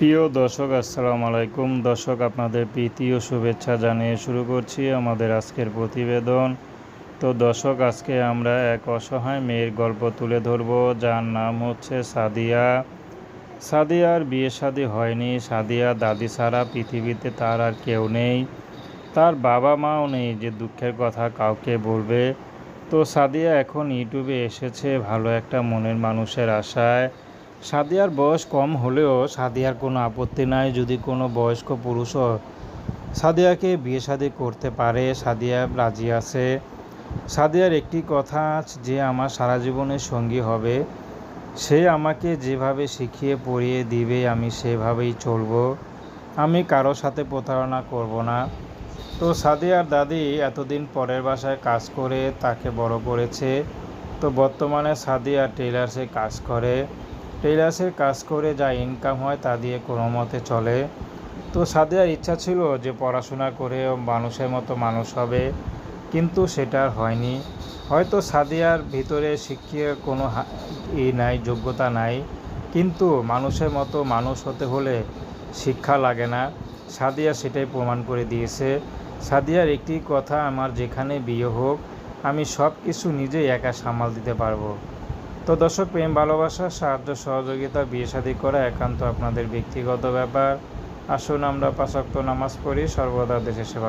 প্রিয় দর্শক, আসসালামু আলাইকুম। দর্শক, আপনাদের প্রীতি ও শুভেচ্ছা জানিয়ে শুরু করছি আমাদের আজকের প্রতিবেদন। তো দর্শক, আজকে আমরা এক অসহায় মেয়ের গল্প তুলে ধরব, যার নাম হচ্ছে সাদিয়া। সাদিয়ার বিয়ে শাদী হয়নি। সাদিয়া দাদি ছাড়া পৃথিবীতে তার আর কেউ নেই। তার বাবা মাও নেই যে দুঃখের কথা কাউকে বলবে। তো সাদিয়া এখন ইউটিউবে এসেছে ভালো একটা মনের মানুষের আশায়। সাদিয়ার বয়স কম হলেও সাদিয়ার কোনো আপত্তি নাই যদি কোনো বয়স্ক পুরুষও সাদিয়াকে বিয়ে শাদী করতে পারে, সাদিয়া রাজি আছে। সাদিয়ার একটি কথা যে, আমার সারা জীবনের সঙ্গী হবে। সে আমাকে যেভাবে শিখিয়ে পড়িয়ে দিবে, আমি সেভাবেই চলবো। আমি কারও সাথে প্রতারণা করব না। তো সাদিয়ার দাদি এতদিন পরের বাসায় কাজ করে, তাকে বড় করেছে। তো বর্তমানে সাদিয়া টেলার্সে কাজ করে। টেলার্সের কাজ করে যা ইনকাম হয় তা দিয়ে কোনো মতে চলে। তো সাদিয়ার ইচ্ছা ছিল যে পড়াশোনা করে মানুষের মতো মানুষ হবে, কিন্তু সেটা হয়নি। হয়তো সাদিয়ার ভিতরে শিক্ষিত কোনো ই নাই, যোগ্যতা নাই, কিন্তু মানুষের মতো মানুষ হতে হলে শিক্ষা লাগে না। সাদিয়া সেটাই প্রমাণ করে দিয়েছে। সাদিয়ার একটি কথা, আমার যেখানে বিয়ে হোক, আমি সব কিছু নিজেই একা সামাল দিতে পারব। তো দর্শক, প্রেম, ভালোবাসা, সাহায্য, সহযোগিতা, বিয়ে শাদী করা একান্ত আপনাদের ব্যক্তিগত ব্যাপার। আসুন আমরা পাশক্ত নামাজ পড়ি, সর্বদা দেশের সেবা